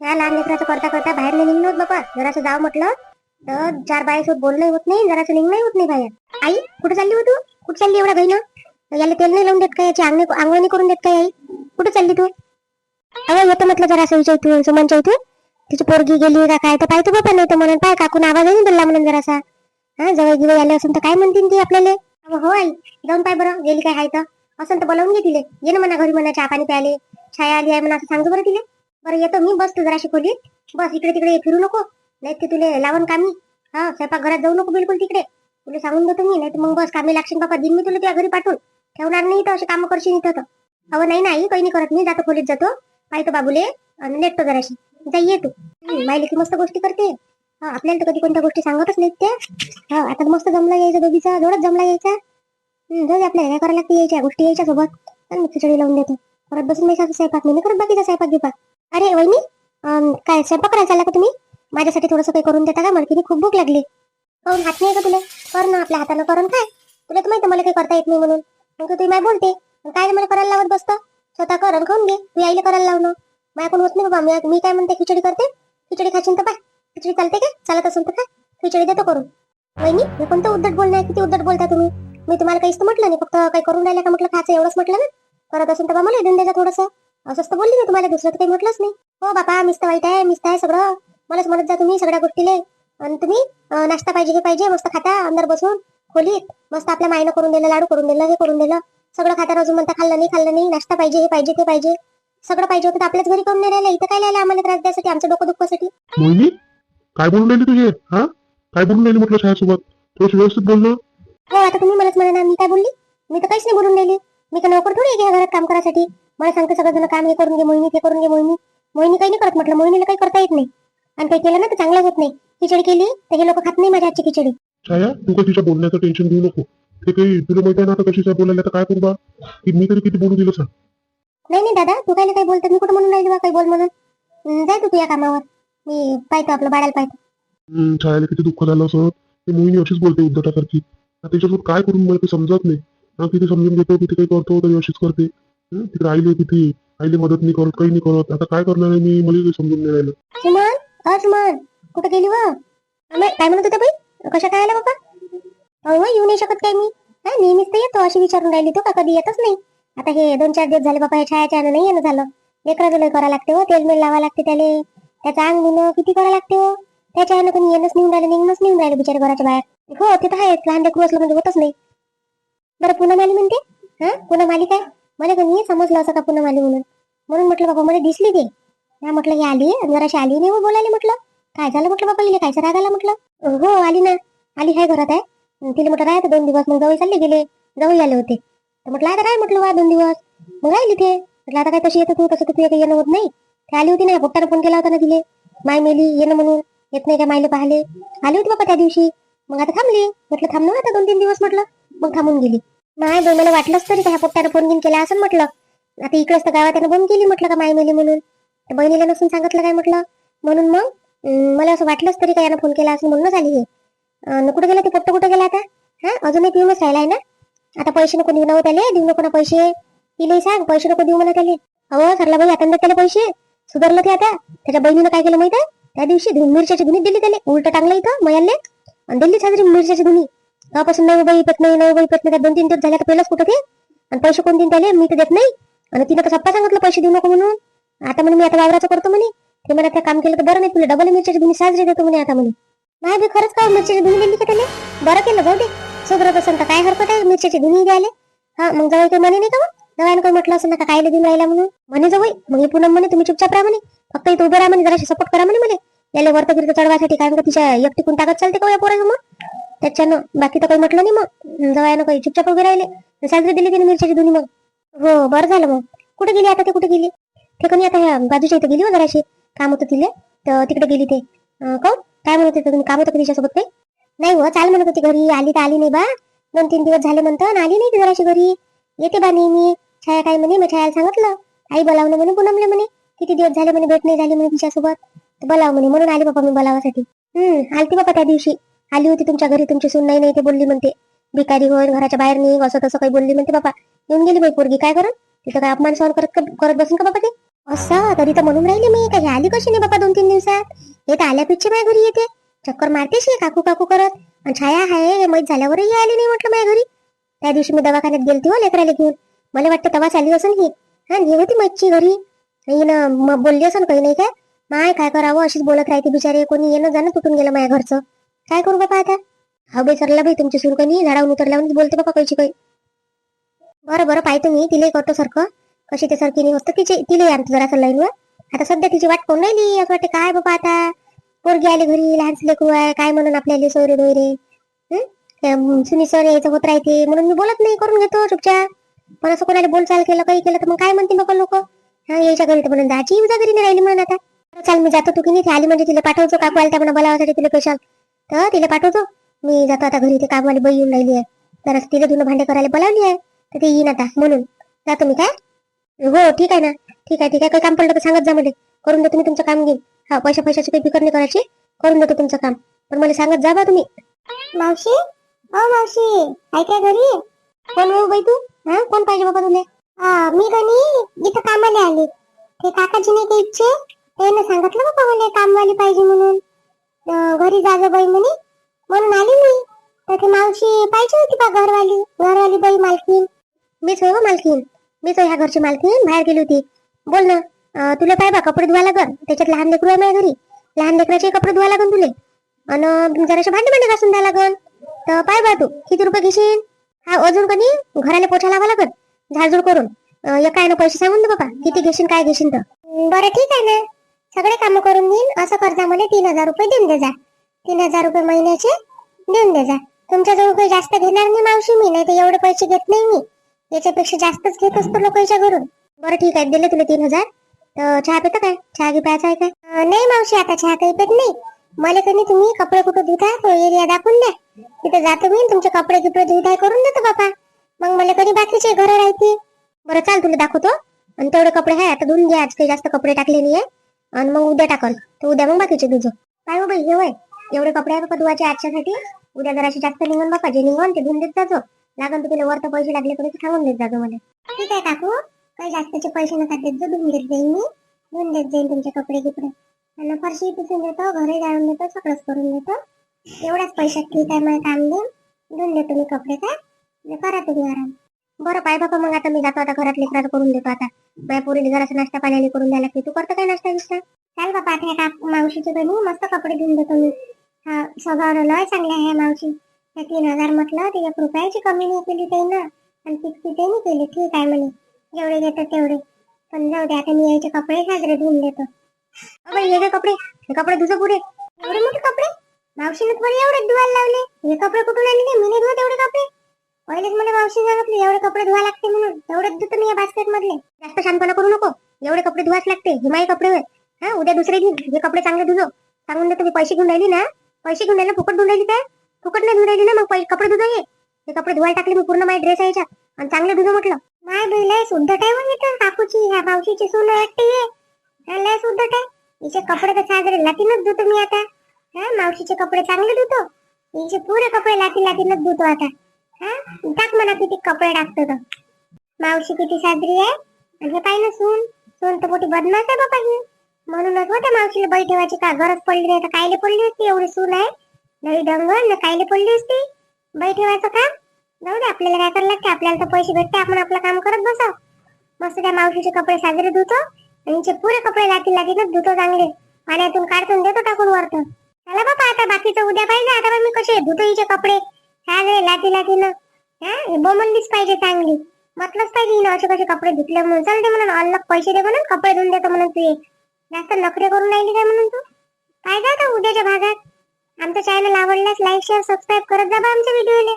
या लहान लेकराचं करता करता बाहेर नाही निघणं होत बापा. जरासं जाव म्हटलं तर चार बायासोबत बोलणं होत नाही जरासं निघणंही होत नाही बाहेर. आई कुठे चालली हो तू? कुठे चालली एवढा बहिण याला तेल नाही लावून देत काय याची अंगणी अंगणी करून देत काय आई? कुठे चालली तू? अगं येतो म्हटलं जरासं विचार तू सुमनच्या इथे तिची पोरगी गेली का काय तर पाहतो बापा नाही तर म्हणून पाय काकून आवाज नाही दिला म्हणून जरासा. हा जवळ गिवळ आले असेल तर काय म्हणतील ती आपल्याला? हो आई जाऊन पाय बरं गेली काय हाय तर. असं तर बोलावून घे तिले. ये ना म्हणा घरी म्हणा चहा पाणी प्यायले. छाया आली आहे म्हणा असं सांगतो बरं तिले. बरं येतो मी. बस तू जराशी खोलीत. बस इकडे तिकडे फिरू नको. नाही ते तुले लावण कामी. हा स्वयंपाक घरात जाऊ नको बिलकुल तिकडे. तुला सांगून देतो मी. नाही तर मग बस कामी लागशील बाबा दिन मी तुला त्या घरी पाठवून. ठेवणार नाही तर असे कामं करशील इथं तर. अहो नाही नाही. काही नाही करत मी. जातो खोलीत जातो. पाहतो बाबूले. आणि नेटतो जराशी. जा ये तू. हं, की मस्त गोष्टी करते. हा आपल्याला तर कधी कोणत्या गोष्टी सांगतच नाहीत त्या. हा आता मस्त जमला यायचा दोघीचा. जोडच जमला यायचा. हं, जाऊ आपल्याला काय करायला लागते यायच्या गोष्टी यायच्या सोबत. आणि मी खिचडी लावून देतो. परत बसून मी स्वयंपाक. मी नाही करत बाकीचा स्वयंपाक गिपाक अरे वहिनी काय स्वयंपाक करायला चालला का तुम्ही? माझ्यासाठी थोडंसं काही करून देता का? मला की खूप भूक लागली. काऊन हात नाही का तुला. कर ना आपल्या हातानं करून काय तुला तर माहिती मला काही करता येत नाही म्हणून. मग तू तुम्ही माय बोलते काय मला करायला लावत बसतो? स्वतः करून खाऊन घे. तू आईला करायला लावणं. माझ्याकडून होत नाही बाबा. मी मी काय म्हणते खिचडी करते. खिचडी खाशील तर पाय खिचडी चालते का? चालत असेल तर काय खिचडी देतो करून. वहिनी मी कोणतं उद्धट बोलणार किती उद्धट बोलता तुम्ही? मी तुम्हाला काहीच तर म्हटलं नाही. फक्त काही करून राहिला का म्हटलं? खायचं एवढंच म्हटलं ना. करत असेल तर बा मला देऊन द्यायचं थोडंसं. असंच तर बोलली मी तुम्हाला दुसरं तर काही म्हटलंच नाही. हो बापा मिस्त वाईट आहे मिस्त आहे सगळं. मलाच म्हणत जा तुम्ही सगळ्या गोष्टीले. आणि तुम्ही नाश्ता पाहिजे हे पाहिजे मस्त खाता अंदर बसून खोलीत. मस्त आपल्या मायनं करून दिलं लाडू करून दिलं हे करून दिलं. सगळं खाता अजून म्हणता खाल्लं नाही खाल्लं नाही नाश्ता पाहिजे हे पाहिजे ते पाहिजे. सगळं पाहिजे होतं आपल्याच घरी करून राहिलं? इथं काय राहिलं आम्हाला त्रास द्यासाठी आमचं डोकं दुखण्यासाठी मोहिनी काय बोलून राहिली तुझे? हा? काय बोलून राहिली म्हटलं छायासोबत थोडस व्यवस्थित बोलणं हो आता तुम्ही मलाच म्हणा ना मी काय बोलली? मी तर काहीच नाही बोलून राहिली. मी तर नोकर थोडी घ्या घरात काम करायसाठी? मला सांगते सगळं काम हे करून घे मोहिनी ते करून घे मोहिनी. मोहिनी काही नाही करत म्हटलं मोहिनीला काही करता येत नाही. आणि काही केलं ना तर चांगलं होत नाही. खिचडी केली तर हे लोक खात नाही माझ्या हातची खिचडी. छाया तू काही तिच्या बोलण्याचं टेन्शन घेऊ नको. ते काही तुला माहिती आहे ना आता कशी काय बोलायला तर काय करू बा? की मी तरी किती बोलू दिलं सांग. नाही नाही दादा तू काय काही बोलतो मी कुठं म्हणून राहिली बा काही बोल म्हणून? जाय तू तुझ्या कामावर. मी पाहतो आपलं बाळाला पाहतो. हम्म, छायाला किती दुःख झालं असं. ते मोहिनी अशीच बोलते उद्धटासारखी. आता त्याच्यासोबत काय करून मला ते समजत नाही. हा किती समजून घेतो किती काही करतो तरी अशीच करते. ती राहिली तिथे राहिली मदत नाही करत काही नाही करत. आता काय करणार आहे मी? मला समजून नाही राहिलं. सुमन? सुमन. कुठं गेली वा? काय म्हणत होता बाई? कशा काय आला बाबा? येऊ नाही शकत काय मी? हा नेहमीच तर येतो अशी विचारून राहिली तो का? कधी येतच नाही. आता हे दोन चार दिवस झाले बाबा हे छायाच्या नाही येणं झालं. लेकराचं लय करावं लागते हो तेल मेल लावा लागते त्याले. त्याचं अंग धुणं किती करावं लागते हो त्याच्या ह्यानं कोणी येणंच नेऊन राहिलं निघणंच नेऊन राहिलं बिचारे घराच्या बाहेर. हो ते तर आहेच लहान लेकरू असलं म्हणजे होतच नाही. बरं पुन्हा माली म्हणते? हा? पुन्हा मालिक काय? मला कोणी समजलं असं का पुन्हा आली म्हणून. म्हणून म्हटलं बाबा मला दिसली ते. हा म्हटलं ही आली जराशी आली नाही हो, बोलायला म्हटलं. काय झालं? म्हटलं बाबा हिला कायचा राग आला म्हटलं. हो आली ना. आली काय घरात आहे. तिला म्हटलं राहत दोन दिवस. मग जवळ चालले गेले. जवळ आले होते. तर म्हटलं आता काय म्हटलं वा दोन दिवस. मग राहिली ते. म्हटलं आता काय तशी येतं तू तसं तू तुझ्या काही येणं होत नाही. ते आली होती ना पोट्टानं फोन केला होता ना तिले. माय मेली येणं म्हणून. येत नाही का मायले पाहिले. आली होती बाबा त्या दिवशी. मग आता थांबली. म्हटलं थांब आता दोन तीन दिवस म्हटलं. मग थांबून गेली. माय बाई मला वाटलंच तरी त्या पोट्ट्यानं फोन घेऊन केला असं म्हटलं. आता इकडेच तर गावात त्यानं बंद केली म्हटलं का माय मेली म्हणून. तर बहिणीला नसून सांगितलं काय म्हटलं? म्हणून मग अं, मला असं वाटलंच तरी का यानं फोन केला असं म्हणूनच आली हे. अं, कुठं गेला ते पोट्ट कुठे गेला आता? हा अजून एक राहिला राहिलाय ना? आता पैसे नको देऊ ना त्याले देऊ नको ना पैसे. तिले सांग पैसे नको देऊ मला त्याले अहो सरला बाई आता त्याला पैसे. सुधारलं ते आता. त्याच्या बहिणीनं काय केलं माहिती आहे? त्या दिवशी मिरच्याची धुनी दिली त्याले. उलट टांगलं इथं मयाले आणि दिल्ली साजरी मिरच्याची धुनी. तेव्हापासून नाही बाई पेत नाही नाही बाई पेत नाही. दोन तीन दिवस झाल्या तर पहिलाच कुठं ते? आणि पैसे कोण दिन त्याले? मी तर देत नाही. आणि तिनं तर सप्पा सांगितलं पैसे देऊ नको म्हणून. आता म्हणे मी आता वावराचं करतो म्हणे. ते मला त्या काम केलं तर बरं नाही तुला डबल मिरच्याची धुनी साजरी देतो म्हणे आता म्हणे. नाही बी खरंच का मिरच्याची धुनी दिली का त्याला? बरं केलं जाऊ दे. सुधरत असेल तर काय हरकत आहे मिरच्याची धुनी द्यायला? हा मग जवळ काही म्हणे नाही का दवायन काय काही म्हटलं असेल ना का कायला देऊन राहिला म्हणून. म्हणे जवळ मग हे पुन्हा म्हणे तुम्ही चुपचाप राहा म्हणे. फक्त इथं उभं राहा म्हणे जराशी सपोर्ट करा म्हणे मला याला वरत गिरत चढवायसाठी कारण का तिच्या एकटी कोण टाकत चालते का हो या पोरासमोर? त्याच्यानं बाकी तर काही म्हटलं नाही मग. जवळ काही चुपचाप उभे राहिले. साजरी दिली तिने मिरच्याची दोन्ही मग. हो बरं झालं मग. कुठे गेली आता ते? कुठे गेली? ते कोणी आता ह्या बाजूच्या इथे गेली हो जराशी. काम होतं तिले. तर तिकडे गेली ते. अं, काय म्हणत होते तुम्ही? काम होतं का तिच्यासोबत काही? नाही हो चाल म्हणत होती घरी. आली तर आली नाही बा. दोन तीन दिवस झाले म्हणतो आली नाही ती जराशी घरी. येते बा नेहमी. छाया काय म्हणे? मग छायाला सांगितलं. आई बोलावलं म्हणे पुनमले म्हणे. किती दिवस झाले म्हणे? भेट नाही झाली म्हणे तिच्यासोबत. बोलाव म्हणे. म्हणून आले बाबा मी बोलावासाठी. हम्म आलती बाबा त्या दिवशी. आली होती तुमच्या घरी तुमची सून नाही नाही ते बोलली म्हणते. भिकारी होय घराच्या बाहेर नाही असं तसं काही बोलली म्हणते बाबा. येऊन गेली बाई पोरगी. काय करत तिथं काय अपमान सहन करत करत बसून का बाबा ते? असं? तरी तर म्हणून राहिले मी. काही आली कशी नाही बाबा दोन तीन दिवसात? हे तर आल्यापेक्षा माझ्या घरी येते. चक्कर मारतेशी काकू काकू करत. आणि छाया आहे हे झाल्यावरही आली नाही म्हटलं माझ्या घरी. त्या दिवशी मी दवाखान्यात गेलती हो लेकराला घेऊन. मला वाटतं तवा चालली असून ही. हा हे होती मच्छी घरी. बोलली असून काही नाही काय? माय काय करावं? अशीच बोलत राहते बिचारे. कोणी येणं जाणं तुटून गेलं माझ्या घरचं. काय करू बाबा आता? हा बाई सरला बाई तुमची सुरकणी झाडावर झाडावून उतरल्यावर बोलते बाबा कळची काही बरं बरं पाहतो मी. तिलाही करतो सारखं. कशी ते सारखी नाही होतं तिचे तिला आणतो जरा लाईनवर. आता सध्या तिची वाट कोण राहिली. असं वाटते काय बाबा आता? पोरगी आले घरी लहान लेकरू आहे. काय म्हणून आपल्याला सोयरे डोयरे सुनी सर यायचं होत राहते. म्हणून मी बोलत नाही करून घेतो चुपचाप. पण असं कोणाला बोलचाल केलं काही केलं तर मग काय म्हणते बाबा लोक? हा यायच्या घरी तर म्हणून दाची उद्या घरी नाही राहिली म्हणून आता. चाल मी जातो. तू की नाही? आली म्हणजे तिला पाठवतो. काकू आल्या म्हणा बोलावासाठी तिला पेशाल तर तिला पाठवतो. मी जातो आता घरी. ते कामवाली बाई येऊन राहिली आहे. जरा तिला धुणं भांडे करायला बोलावली आहे. तर ते येईन आता. म्हणून. जातो मी काय? हो ठीक आहे ना. ठीक आहे ठीक आहे. काही काम पडलं तर सांगत जा मध्ये करून देतो मी तुमचं काम घेईन. हा पैशा पैशाची काही फिकर नाही करायची. करून देतो तुमचं काम. पण मला सांगत जा बा तुम्ही. मावशी? हो मावशी काय घरी? कोण हो बाई तू? हा कोण पाहिजे बाबा तुला? मी कनी इथं कामाला आली. ते काकाजी नाही का इच्छे? हो, त्याने सांगितलं बाबा मला कामवाली पाहिजे म्हणून. घरी जागं बाई म्हणे. म्हणून आली मी. तर ती मावशी पाहिजे होती बा घरवाली. घरवाली बाई मालकीन मीच हो मालकीन मीच हो ह्या घरची मालकीन बाहेर गेली होती. बोल ना तुला पाय बा कपडे धुवा लागल त्याच्यात लहान लेकरू आहे माझ्या घरी. लहान लेकराचे कपडे धुवा लागल तुले. आणि जराशे भांडे भांडे घासून द्या लागल तर पाय बा तू किती रुपये घेशील? हा अजून कधी? घराला पोछा लावा लागल झाडझूड करून. काय एका ना पैसे सांगून दे बाबा. किती घेशील काय घेशील तर. बरं ठीक आहे ना. सगळे काम करून घेईन. असं कर्जामध्ये तीन हजार रुपये देऊन दे जा. तीन हजार रुपये महिन्याचे देऊन दे जा. तुमच्याजवळ काही जास्त घेणार नाही मावशी मी नाही तर एवढे पैसे घेत नाही मी. याच्यापेक्षा जास्तच घेत असतो लोकांच्या घरून. बरं ठीक आहे दिले तुला तीन हजार. तर चहा पितं काय? चहा घे प्यायचा आहे काय? नाही मावशी आता चहा काही पेत नाही. मला कधी तुम्ही कपडे कुठे धुता? तो एरिया दाखवून द्या. तिथे जातो मी तुमचे कपडे किपडे धुताय करून देतो बापा. मग मला कधी बाकीचे घर राहते बरं चाल तुला दाखवतो. आणि तेवढे कपडे आहे आता धुवून घ्या आज काही जास्त कपडे टाकले नाहीये. आणि मग उद्या टाकल तर उद्या मग बाकीचे धुजो काय हो बाई हे वय. एवढे कपडे आहे बाबा धुवायचे आजच्यासाठी. उद्या जराशी जास्त निघून बाबा जे निघून ते धुवून देत जातो लागन तर तुला वरत पैसे लागले तर सांगून देत जातो मला. ठीक आहे काकू. काही जास्तचे पैसे नका देत जो धुवून देत जाईन मी. धुवून देत जाईन तुमचे कपडे गिपडे. आणि फरशी पुसून देतो घरी जाऊन देतो सगळंच करून देतो. एवढ्याच पैशात ठीक आहे मला काम देऊन धुवून देतो मी कपडे काय? म्हणजे करा तुम्ही आराम. बरं पाय बाबा मग आता मी जातो आता घरात लेकरात करून देतो आता. माझ्या पोरीला जरासा नाश्ता पाण्याने करून द्यायला लागते. तू करतो काय नाश्ता बिस्टा चाल बाबा आता ह्या मावशीचे बहिणी मस्त कपडे देऊन देतो मी. हा स्वभाव लय चांगले आहे मावशी. त्या तीन हजार म्हटलं ते एक रुपयाची कमी नाही केली त्यानं आणि तितकी त्यांनी केली ठीक आहे म्हणे. जेवढे घेतात तेवढे. पण जाऊ दे आता मी यायचे कपडे साजरे धुवून देतो. अबे हे घे कपडे हे कपडे तुझं पुढे. एवढे मोठे कपडे? मावशीने थोडे एवढे धुवायला लावले. हे कपडे कुठून आणले? मी नाही धुवत एवढे कपडे. पहिलेच मला मावशी सांगितली एवढे कपडे धुवा लागते म्हणून. तेवढेच धुतो मी या बास्केट मधले. जास्त शांतपणा करू नको. एवढे कपडे धुवाच लागते हिमाई कपडे हा उद्या दुसरे घेऊन हे कपडे चांगले धुजो. सांगून देतो मी पैसे घेऊन राहिली ना? पैसे घेऊन राहिले फुकट धुवून राहिली काय फुकट नाही धुवून राहिली ना मग? कपडे धुतो ये हे कपडे धुवायला टाकले मी पूर्ण माझ्या ड्रेस यायच्या आणि चांगले धुजो म्हटलं. माय लय शुद्ध काय मग काकूची ह्या मावशीची सून वाटते आहे लय शुद्ध काय हिचे कपडे तर साजरे लातीनच धुतो मी आता. हा मावशीचे कपडे चांगले धुतो. हिचे पुरे कपडे लाती लातीनच धुतो आता. टाक म्हणा किती कपडे टाकतो तर मावशी किती साजरी आहे? आणि हे सून? सून तर मोठी बदमाश आहे बाबा ही. म्हणूनच होत्या मावशीला बळी ठेवायची का? गरज पडली नाही तर कायले पडली असती? एवढी सून आहे. लई डंगर ना कायले पडली असती? बळी ठेवायचं काम जाऊ दे आपल्याला काय करायला लागते? आपल्याला तर पैसे भेटते आपण आपलं काम करत बसाव मस्त त्या मावशीचे कपडे साजरे धुतो. आणि जे पुरे कपडे लाती लातीनच धुतो चांगले. पाण्यातून काढतून देतो टाकून वरतो चला बाबा आता बाकीचं उद्या पाहिजे. आता बा मी कसे धुतो हिचे कपडे. साजरे लाती ना. हा हे बोमनलीच पाहिजे चांगली. म्हटलंच पाहिजे हिनं असे कसे कपडे धुतले म्हणून. चालते म्हणून अलग पैसे दे म्हणून कपडे धुवून देतो म्हणून तू जास्त नखरे करून राहिली काय म्हणून तू? काय जात उद्याच्या भागात. आमच्या चॅनल आवडल्यास लाईक शेअर सबस्क्राईब करत जा बा आमच्या व्हिडिओले